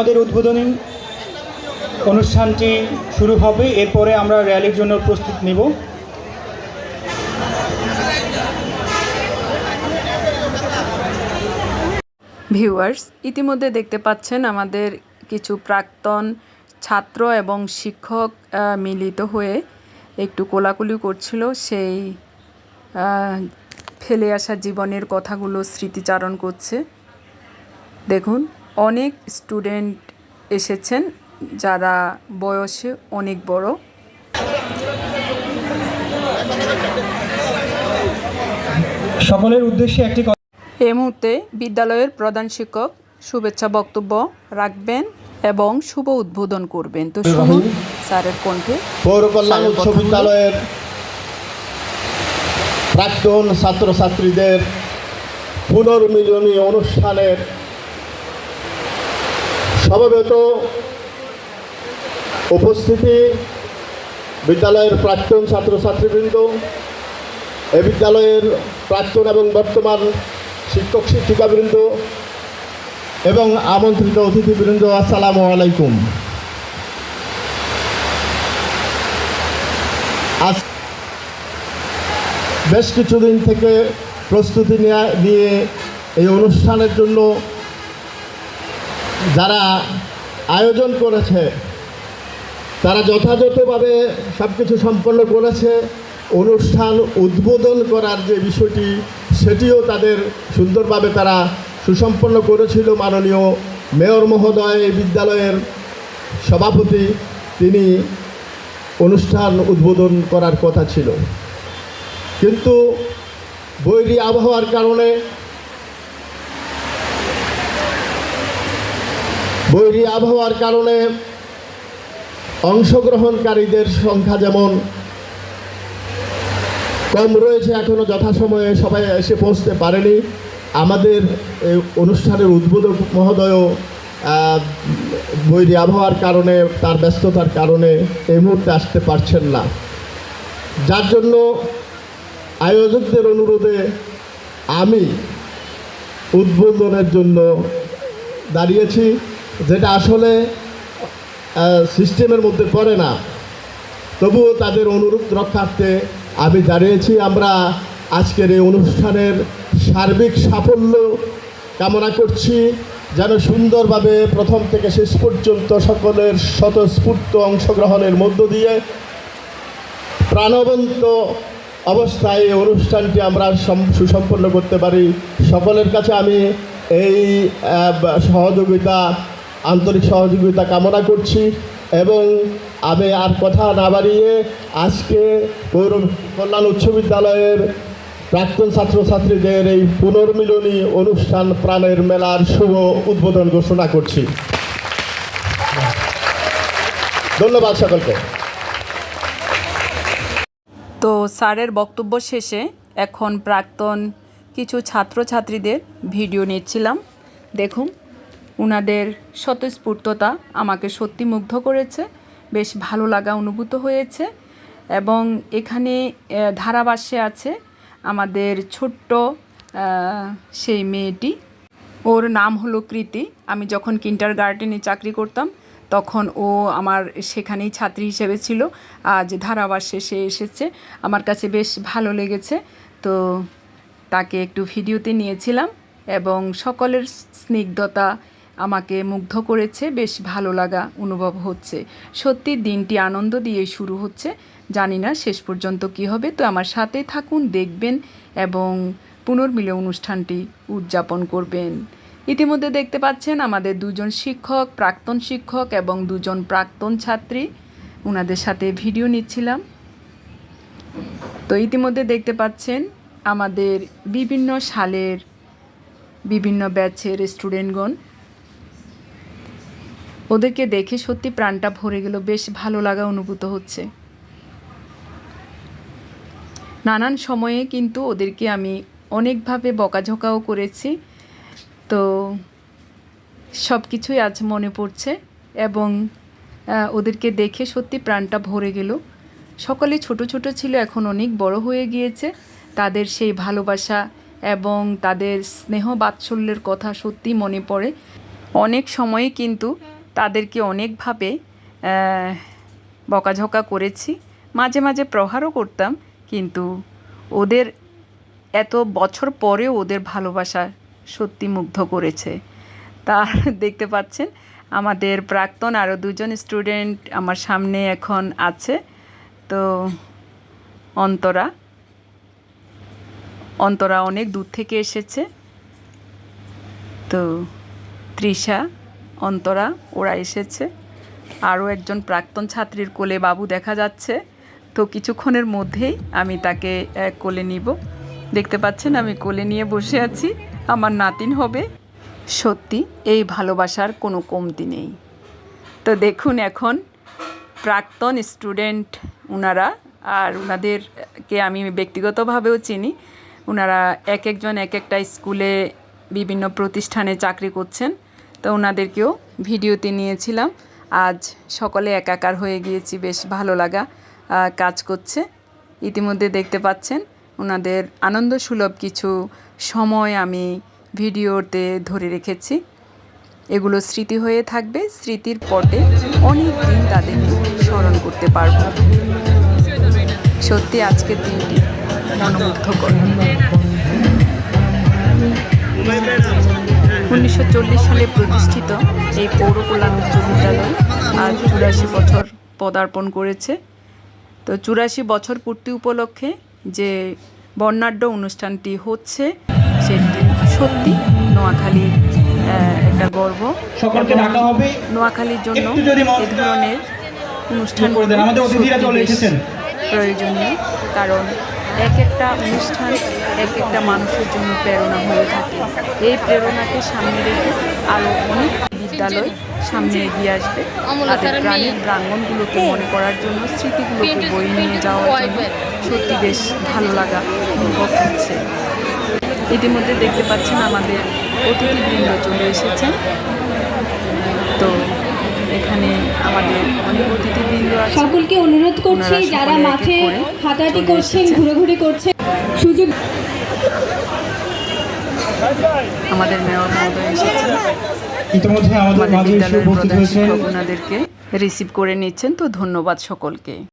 আমাদের উদ্বোধনী অনুষ্ঠানটি শুরু হবে, এরপরে আমরা র্যালির জন্য প্রস্তুত নিব। ভিউয়ার্স, ইতিমধ্যে দেখতে পাচ্ছেন আমাদের কিছু প্রাক্তন ছাত্র এবং শিক্ষক মিলিত হয়ে একটু কোলাকুলি করছিল সেই ফেলে আসা জীবনের কথাগুলো স্মৃতিচারণ করছে। দেখুন। অনেক স্টুডেন্ট এসেছেন যারা বয়সে অনেক বড়। সকলের উদ্দেশ্যে একটি এই মুহূর্তে বিদ্যালয়ের প্রধান শিক্ষক শুভেচ্ছা বক্তব্য রাখবেন এবং শুভ উদ্বোধন করবেন। তো শুনুন স্যারের কণ্ঠে। পৌর কল্যাণ উচ্চ বিদ্যালয়ের প্রাক্তন ছাত্রছাত্রীদের পুনর্মিলনী অনুষ্ঠানের সমবেত উপস্থিতি বিদ্যালয়ের প্রাক্তন ছাত্রছাত্রীবৃন্দ, এ বিদ্যালয়ের প্রাক্তন এবং বর্তমান শিক্ষক শিক্ষিকাবৃন্দ এবং আমন্ত্রিত অতিথিবৃন্দ, আসসালামু আলাইকুম। আজ বেশ কিছুদিন থেকে প্রস্তুতি নেয়া দিয়ে এই অনুষ্ঠানের জন্য যারা আয়োজন করেছে, তারা যথাযথভাবে সব কিছু সম্পন্ন করেছে, অনুষ্ঠান উদ্বোধন করার যে বিষয়টি, সেটিও তাদের সুন্দরভাবে তারা সুসম্পন্ন করেছিল মাননীয় মেয়র মহোদয় এই বিদ্যালয়ের সভাপতি, তিনি অনুষ্ঠান উদ্বোধন করার কথা ছিল। কিন্তু বৈরী আবহাওয়ার কারণে বৈরী আবহাওয়ার কারণে অংশগ্রহণকারীদের সংখ্যা যেমন কম রয়েছে এখনও যথাসময়ে, সবাই এসে পৌঁছতে পারেনি। আমাদের এই অনুষ্ঠানের উদ্বোধক মহোদয়ও বৈরী আবহাওয়ার কারণে, তার ব্যস্ততার কারণে এই মুহূর্তে আসতে পারছেন না। যার জন্য আয়োজকদের অনুরোধে আমি উদ্বোধনের জন্য দাঁড়িয়েছি। যেটা আসলে সিস্টেমের মধ্যে পড়ে না। তবুও তাদের অনুরোধ রক্ষার্থে আমি দাঁড়িয়েছি আমরা আজকের এই অনুষ্ঠানের সার্বিক সাফল্য কামনা করছি, যেন সুন্দরভাবে প্রথম থেকে শেষ পর্যন্ত সকলের স্বতঃস্ফূর্ত অংশগ্রহণের মধ্য দিয়ে প্রাণবন্ত অবস্থায় এই অনুষ্ঠানটি আমরা সম- সুসম্পন্ন করতে পারি। সকলের কাছে আমি এই সহযোগিতা আন্তরিক সহযোগিতা কামনা করছি এবং আমি আর কথা না বাড়িয়ে আজকে পৌর কল্যাণ উচ্চ বিদ্যালয়ের প্রাক্তন ছাত্রছাত্রীদের এই পুনর্মিলনী অনুষ্ঠান প্রাণের মেলার শুভ উদ্বোধন ঘোষণা করছি। ধন্যবাদ সকলকে। তো স্যারের বক্তব্য শেষে এখন প্রাক্তন কিছু ছাত্রছাত্রীদের ভিডিও নিচ্ছিলাম। দেখুন। উনাদের স্বতঃস্ফূর্ততা আমাকে সত্যি মুগ্ধ করেছে, বেশ ভালো লাগা অনুভূত হয়েছে এবং এখানে ধারাভাষ্যে আছে আমাদের ছোট্ট সেই মেয়েটি। ওর নাম হলো কৃতি। আমি যখন কিন্টার গার্ডেনে চাকরি করতাম, তখন ও আমার সেখানেই ছাত্রী হিসেবে ছিল। আজ ধারাবাসে সে এসেছে। আমার কাছে বেশ ভালো লেগেছে। তো তাকে একটু ভিডিওতে নিয়েছিলাম এবং সকলের স্নিগ্ধতা আমাকে মুগ্ধ করেছে, বেশ ভালো লাগা অনুভব হচ্ছে। সত্যি দিনটি আনন্দ দিয়ে শুরু হচ্ছে। জানি না শেষ পর্যন্ত কী হবে, তো আমার সাথে থাকুন, দেখবেন এবং পুনর্মিলন অনুষ্ঠানটি উদযাপন করবেন। ইতিমধ্যে দেখতে পাচ্ছেন আমাদের দুজন শিক্ষক, প্রাক্তন শিক্ষক এবং দুজন প্রাক্তন ছাত্রী। ওনাদের সাথে ভিডিও নিচ্ছিলাম। তো ইতিমধ্যে দেখতে পাচ্ছেন আমাদের বিভিন্ন সালের বিভিন্ন ব্যাচের স্টুডেন্টগণ। ওদেরকে দেখে সত্যি প্রাণটা ভরে গেল, বেশ ভালো লাগা অনুভূত হচ্ছে। নানান সময়ে কিন্তু ওদেরকে আমি অনেকভাবে বকাঝকাও করেছি। তো সব কিছুই আজ মনে পড়ছে এবং ওদেরকে দেখে সত্যি প্রাণটা ভরে গেল। সকলে ছোট ছোট ছিল, এখন অনেক বড় হয়ে গিয়েছে। তাদের সেই ভালোবাসা এবং তাদের স্নেহ বাৎসল্যের কথা সত্যি মনে পড়ে। অনেক সময়ে কিন্তু তাদেরকে অনেকভাবে বকাঝকা করেছি। মাঝে মাঝে প্রহারও করতাম, কিন্তু ওদের এত বছর পরেও ওদের ভালোবাসা সত্যি মুগ্ধ করেছে। তার দেখতে পাচ্ছেন, আমাদের প্রাক্তন আরও দুজন স্টুডেন্ট আমার সামনে এখন আছে। তো অন্তরা অন্তরা অনেক দূর থেকে এসেছে। তো তৃষা অন্তরা, ওরা এসেছে। আরও একজন প্রাক্তন ছাত্রীর কোলে বাবু দেখা যাচ্ছে। তো কিছুক্ষণের মধ্যেই আমি তাকে কোলে নিব। দেখতে পাচ্ছেন, আমি কোলে নিয়ে বসে আছি। আমার নাতিন হবে। সত্যি, এই ভালোবাসার কোনো কমতি নেই। তো দেখুন এখন প্রাক্তন স্টুডেন্ট ওনারা আর ওনাদেরকে আমি ব্যক্তিগতভাবেও চিনি। ওনারা এক একজন এক একটা স্কুলে বিভিন্ন প্রতিষ্ঠানে চাকরি করছেন। তো ওনাদেরকেও ভিডিওতে নিয়েছিলাম। আজ সকলে একাকার হয়ে গিয়েছি, বেশ ভালো লাগা কাজ করছে। ইতিমধ্যে দেখতে পাচ্ছেন, ওনাদের আনন্দ সুলভ কিছু সময় আমি ভিডিওতে ধরে রেখেছি। এগুলো স্মৃতি হয়ে থাকবে, স্মৃতির পটে অনেক দিন তাদের স্মরণ করতে পারব। সত্যি আজকের দিনটি মনোমুগ্ধকর। উনিশশো চল্লিশ সালে প্রতিষ্ঠিত এই পৌর কল্যাণ উচ্চ বিদ্যালয় আজ চুরাশি বছর পদার্পণ করেছে। তো চুরাশি বছর পূর্তি উপলক্ষে যে বর্ণাঢ্য অনুষ্ঠানটি হচ্ছে সেটি সত্যি নোয়াখালীর একটা গর্ব নোয়াখালীর জন্য একটু যদি এ ধরনের অনুষ্ঠান। প্রয়োজনীয় কারণ এক একটা অনুষ্ঠান এক একটা মানুষের জন্য প্রেরণা হয়ে থাকে। এই প্রেরণাকে সামনে রেখে আরও অনেক বিদ্যালয় সামনে এগিয়ে আসবে। তাদের প্রাণীর প্রাঙ্গণগুলোকে মনে করার জন্য স্মৃতিগুলোকে বই নিয়ে যাওয়ার জন্য সত্যি বেশ ভালো লাগা অনুভব হচ্ছে। ইতিমধ্যে দেখতে পাচ্ছেন আমাদের অতিথিবৃন্দ চলে এসেছেন। তো এখানে আমাদের অনেক অতিথিবৃন্দ আছে সকলকে অনুরোধ করছি যারা মাঠে হাঁটাহাঁটি করছেন। ঘোরাঘুরি করছেন। সুযোগ আমাদের মেয়র মহোদয় এসেছেন। ইতিমধ্যে আমাদের এসে বিদ্যালয়ের উপস্থিত প্রধান হয়েছেন। শিক্ষক ওনাদেরকে রিসিভ করে নিচ্ছেন তো ধন্যবাদ সকলকে।